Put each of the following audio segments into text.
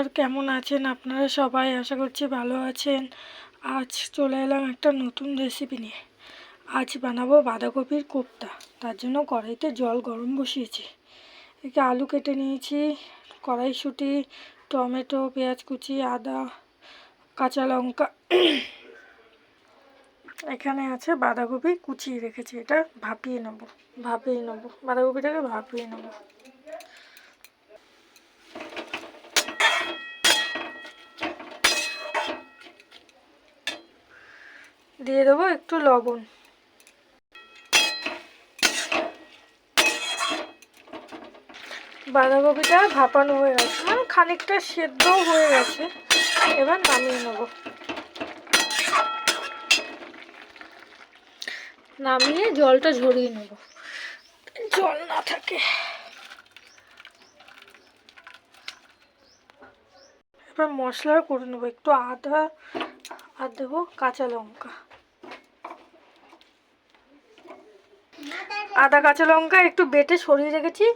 নমস্কার কেমন আছেন? আপনারা সবাই আশা করছি ভালো আছেন। আজ চলে এলাম একটা নতুন রেসিপি নিয়ে। আজ বানাবো বাঁধাকপির কোপ্তা। তার জন্য কড়াইতে জল গরম বসিয়েছি। একে আলু কেটে নিয়েছি, কড়াইশুঁটি, টমেটো, পেঁয়াজ কুচি, আদা, কাঁচা লঙ্কা। এখানে আছে বাঁধাকপি কুচিয়ে রেখেছি। এটা ভাপিয়ে নেব ভাপিয়ে নেব। বাঁধাকপিটাকে ভাপিয়ে নেব। দিয়ে দেবো একটু লবণ। বাঁধাকপিটা ভাপানো হয়ে গেছে। মানে খানিকটা সেদ্ধও হয়ে গেছে। এবার নামিয়ে নেব। নামিয়ে জলটা ঝরিয়ে নেব। জল না থাকে। এবার মশলা করে নেব। একটু আদা আর দেবো কাঁচা লঙ্কা। আদা, কাঁচা লঙ্কা একটু বেটে সরিয়ে রেখেছি।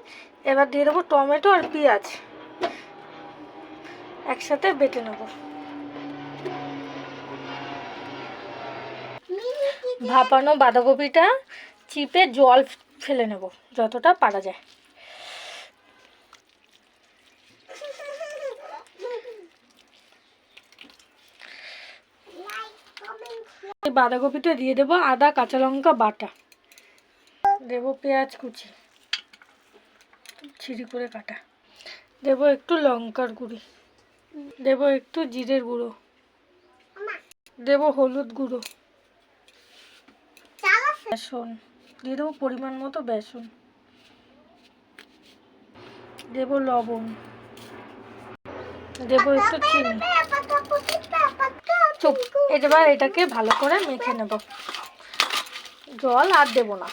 এবার দিয়ে দেবো টমেটো আর পেঁয়াজ। একসাথে বেটে নেব। ভাপানো বাঁধাকপিটা চিপে জল ফেলে নেব, যতটা পারা যায়। বাঁধাকপিটা দিয়ে দেবো আদা, কাঁচা লঙ্কা বাটা। দেবো পেঁয়াজ কুচি। ছিঁড়ি করে কাটা। দেবো একটু লঙ্কার গুঁড়ি। দেবো একটু জিরের গুঁড়ো। দেবো হলুদ গুঁড়ো। বেসন। দিয়ে দেবো পরিমাণ মতো বেসন। দেবো লবণ। দেবো একটু চিনি। চুপ। এবার এটাকে ভালো করে মেখে নেব। জল আর দেবো না।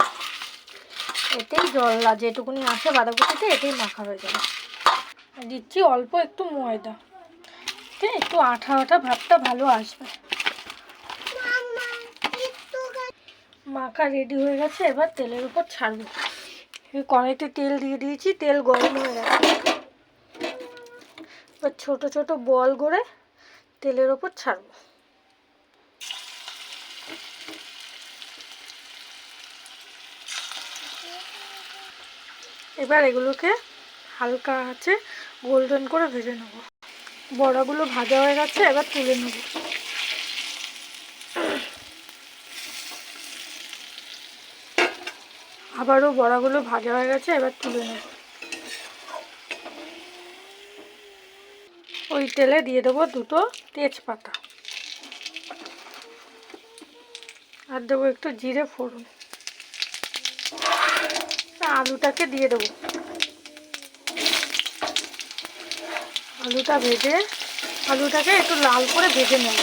এতেই জল যেটুকুনি আসে বাঁধাকপিতে এতেই মাখা হয়ে যাবে। দিচ্ছি অল্প একটু ময়দা। ঠিক একটু আঠা আঠা ভাবটা ভালো আসবে। মাখা রেডি হয়ে গেছে, এবার তেলের উপর ছাড়বো। কড়াইতে তেল দিয়ে দিয়েছি, তেল গরম হয়ে গেছে। এবার ছোটো ছোটো বল করে তেলের ওপর ছাড়বো। এবার এগুলোকে হালকা আছে গোল্ডেন করে ভেজে নেব। বড়াগুলো ভাজা হয়ে গেছে, এবার তুলে নেব। আবারও বড়াগুলো ভাজা হয়ে গেছে, এবার তুলে নেব। ওই তেলে দিয়ে দেবো দুটো তেজপাতা। আর দেবো একটু জিরে ফোড়ন। আলুটাকে দিয়ে দেবো। আলুটা ভেজে, আলুটাকে একটু লাল করে ভেজে নেব।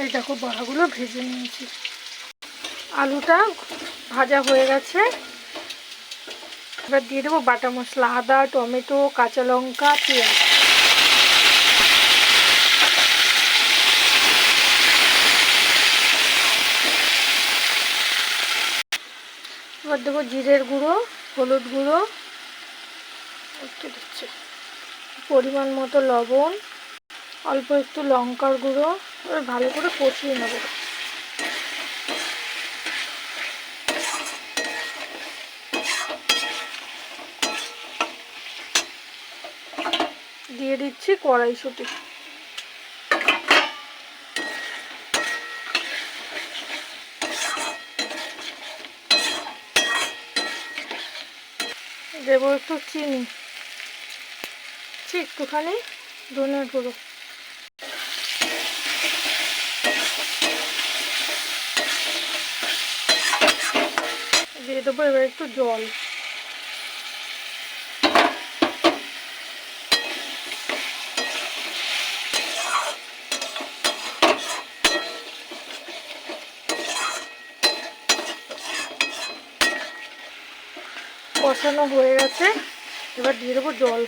এই দেখো, বড়াগুলো ভেজে নিয়েছি। আলুটা ভাজা হয়ে গেছে। এবার দিয়ে দেবো বাটা মশলা, আদা, টমেটো, কাঁচা লঙ্কা, পেঁয়াজ। এবার দেবো জিরের গুঁড়ো, হলুদ গুঁড়ো, একটু দিচ্ছি। পরিমাণ মতো লবণ, অল্প একটু লঙ্কার গুঁড়ো, এবার ভালো করে কষিয়ে নেব। দিয়ে দিচ্ছি কড়াইশুঁটি। দেবো একটু চিনি। ঠিক একটুখানি ধনের গুঁড়ো। দিয়ে দেবো এবার একটু জল। কষানো হয়ে গেছে। এবার দিয়ে দেবো জল।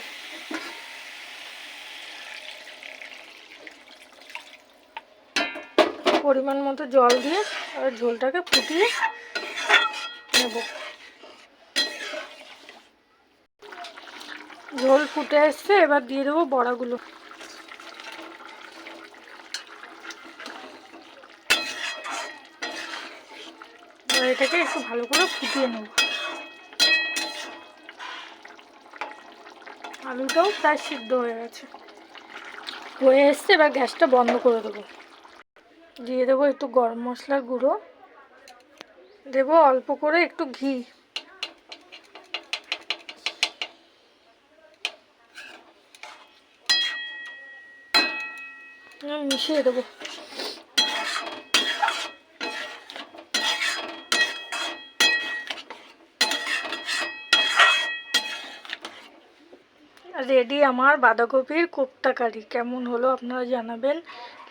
পরিমাণ মতো জল দিয়ে আর ঝোলটাকে ফুটিয়ে নেব। ঝোল ফুটে এসছে, এবার দিয়ে দেবো বড়াগুলো। এটাকে একটু ভালো করে ফুটিয়ে নেব। আলুটাও প্রায় সিদ্ধ হয়ে গেছে। হয়ে এসছে, এবার গ্যাসটা বন্ধ করে দেবো। দিয়ে দেবো একটু গরম মশলার গুঁড়ো। দেবো অল্প করে একটু ঘি। মিশিয়ে দেবো। রেডি আমার বাঁধাকপির কোপ্তা কারি। কেমন হলো আপনারা জানাবেন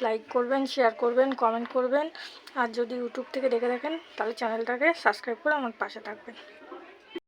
লাইক করবেন শেয়ার করবেন কমেন্ট করবেন। আর যদি ইউটিউব থেকে দেখে থাকেন, তাহলে চ্যানেলটাকে সাবস্ক্রাইব করে আমার পাশে থাকবেন।